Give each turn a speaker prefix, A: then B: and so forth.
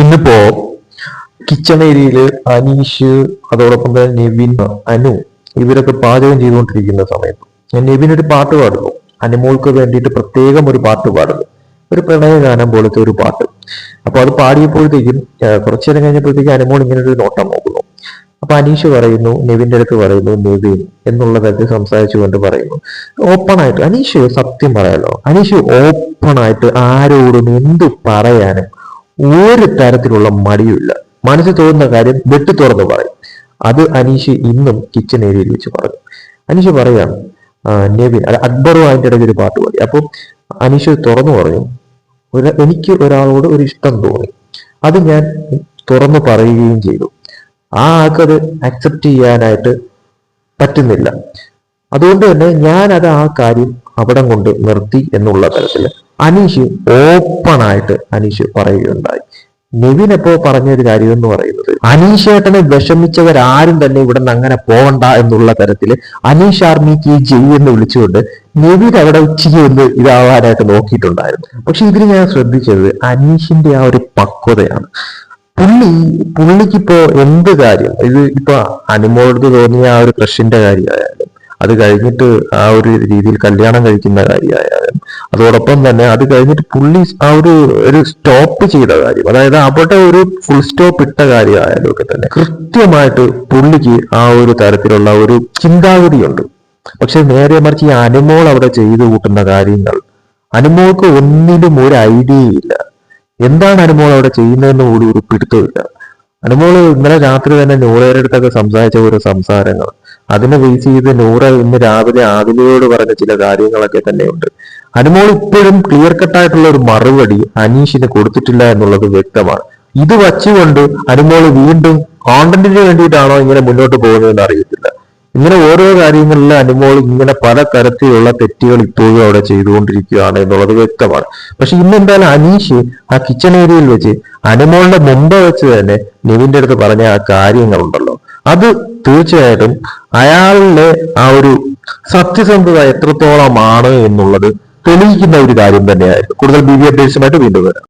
A: ഇന്നിപ്പോ കിച്ചൺ ഏരിയയിൽ അനീഷ് അതോടൊപ്പം തന്നെ നിവിൻ അനു ഇവരൊക്കെ പാചകം ചെയ്തുകൊണ്ടിരിക്കുന്ന സമയത്ത്. ഞാൻ നിവിൻ ഒരു പാട്ട് പാടുന്നു. അനുമോൾക്ക് വേണ്ടിയിട്ട് പ്രത്യേകം ഒരു പാട്ട് പാടുന്നു. ഒരു പ്രണയ ഗാനം പോലത്തെ ഒരു പാട്ട്. അപ്പൊ അത് പാടിയപ്പോഴത്തേക്കും കുറച്ചു നേരം കഴിഞ്ഞപ്പോഴത്തേക്കും അനുമോൾ ഇങ്ങനെ ഒരു നോട്ടം നോക്കുന്നു. അപ്പൊ അനീഷ് പറയുന്നു നിവിന്റെ അടുത്ത് പറയുന്നു നിവിൻ എന്നുള്ള തരത്തിൽ സംസാരിച്ചുകൊണ്ട് പറയുന്നു. ഓപ്പൺ ആയിട്ട് അനീഷ് സത്യം പറയാലോ അനീഷ് ഓപ്പൺ ആയിട്ട് ആരോടും എന്ത് പറയാനും ഒരു തരത്തിലുള്ള മടിയുമില്ല. മനസ്സിൽ തോന്നുന്ന കാര്യം വെട്ടി തുറന്ന് പറയും. അത് അനീഷ് ഇന്നും കിച്ചൺ ഏരിയയിൽ വെച്ച് പറഞ്ഞു അനീഷ് പറയാണ് ആ, നെവിൻ അത് അക്ബറും അതിന്റെ ഇടയ്ക്ക് ഒരു പാട്ട് പാടി. അപ്പോൾ അനീഷ് തുറന്നു പറഞ്ഞു എനിക്ക് ഒരാളോട് ഒരു ഇഷ്ടം തോന്നി. അത് ഞാൻ തുറന്നു പറയുകയും ചെയ്തു. ആ ആൾക്കത് അക്സെപ്റ്റ് ചെയ്യാനായിട്ട് പറ്റുന്നില്ല. അതുകൊണ്ട് തന്നെ ഞാൻ അത് ആ കാര്യം അവിടം കൊണ്ട് നിർത്തി എന്നുള്ള തരത്തിൽ അനീഷ് ഓപ്പൺ ആയിട്ട് അനീഷ് പറയുകയുണ്ടായി. നിവിൻ എപ്പോ പറഞ്ഞൊരു കാര്യം എന്ന് പറയുന്നത് അനീഷ് ഏട്ടനെ വിഷമിച്ചവരാരും തന്നെ ഇവിടെ നിന്ന് അങ്ങനെ പോകണ്ട എന്നുള്ള തരത്തിൽ അനീഷ് ആർമിക്ക് ഈ ജെയ് എന്ന് വിളിച്ചുകൊണ്ട് നിവിൻ അവിടെ ഉച്ചയ്ക്ക് ഒന്ന് ഇതാവാനായിട്ട് നോക്കിയിട്ടുണ്ടായിരുന്നു. പക്ഷെ ഇതിൽ ഞാൻ ശ്രദ്ധിച്ചത് അനീഷിന്റെ ആ ഒരു പക്വതയാണ്. പുള്ളി പുള്ളിക്കിപ്പോ എന്ത് കാര്യം? ഇത് ഇപ്പൊ അനുമോളടുത്ത് തോന്നിയ ആ ഒരു ക്രഷിന്റെ കാര്യമായാലും അത് കഴിഞ്ഞിട്ട് ആ ഒരു രീതിയിൽ കല്യാണം കഴിക്കുന്ന കാര്യമായാലും അതോടൊപ്പം തന്നെ അത് കഴിഞ്ഞിട്ട് പുള്ളി ആ ഒരു ഒരു സ്റ്റോപ്പ് ചെയ്ത കാര്യം അതായത് അവിടെ ഒരു ഫുൾ സ്റ്റോപ്പ് ഇട്ട കാര്യമായാലും ഒക്കെ തന്നെ കൃത്യമായിട്ട് പുള്ളിക്ക് ആ ഒരു തരത്തിലുള്ള ഒരു ചിന്താഗതിയുണ്ട്. പക്ഷെ നേരെ മറിച്ച് ഈ അനുമോൾ അവിടെ ചെയ്തു കൂട്ടുന്ന കാര്യങ്ങൾ അനുമോൾക്ക് ഒന്നിലും ഒരു ഐഡിയ ഇല്ല. എന്താണ് അനുമോൾ അവിടെ ചെയ്യുന്നതെന്ന് കൂടി ഒരു പിടുത്തമില്ല അനുമോൾ ഇന്നലെ രാത്രി തന്നെ നൂറയുടെ അടുത്തൊക്കെ സംസാരിച്ച ഒരു സംസാരങ്ങൾ. അതിനെ ബേസ് ചെയ്ത് നൂറ ഇന്ന് രാവിലെ ആദിലയോട് പറഞ്ഞ ചില കാര്യങ്ങളൊക്കെ തന്നെയുണ്ട്. അനുമോൾ ഇപ്പോഴും ക്ലിയർ കട്ടായിട്ടുള്ള ഒരു മറുപടി അനീഷിന് കൊടുത്തിട്ടില്ല എന്നുള്ളത് വ്യക്തമാണ്. ഇത് വച്ചുകൊണ്ട് അനുമോൾ വീണ്ടും കോണ്ടന്റിന് വേണ്ടിയിട്ടാണോ ഇങ്ങനെ മുന്നോട്ട് പോകുന്നതെന്ന് അറിയത്തില്ല. ഇങ്ങനെ ഓരോ കാര്യങ്ങളിലും അനുമോൾ ഇങ്ങനെ പല തരത്തിലുള്ള തെറ്റുകൾ ഇപ്പോഴും അവിടെ ചെയ്തുകൊണ്ടിരിക്കുകയാണ് എന്നുള്ളത് വ്യക്തമാണ്. പക്ഷെ ഇന്ന് എന്തായാലും അനീഷ് ആ കിച്ചൺ ഏരിയയിൽ വെച്ച് അനുമോളിന്റെ മുമ്പ് വെച്ച് തന്നെ നിവിന്റെ അടുത്ത് പറഞ്ഞ ആ കാര്യങ്ങളുണ്ടല്ലോ. അത് തീർച്ചയായിട്ടും അയാളുടെ ആ ഒരു സത്യസന്ധത എത്രത്തോളമാണ് എന്നുള്ളത് തെളിയിക്കുന്ന ഒരു കാര്യം തന്നെയായിരുന്നു. കൂടുതൽ ബി അപ്ഡേറ്റ്സുമായിട്ട് വീണ്ടും വരാം.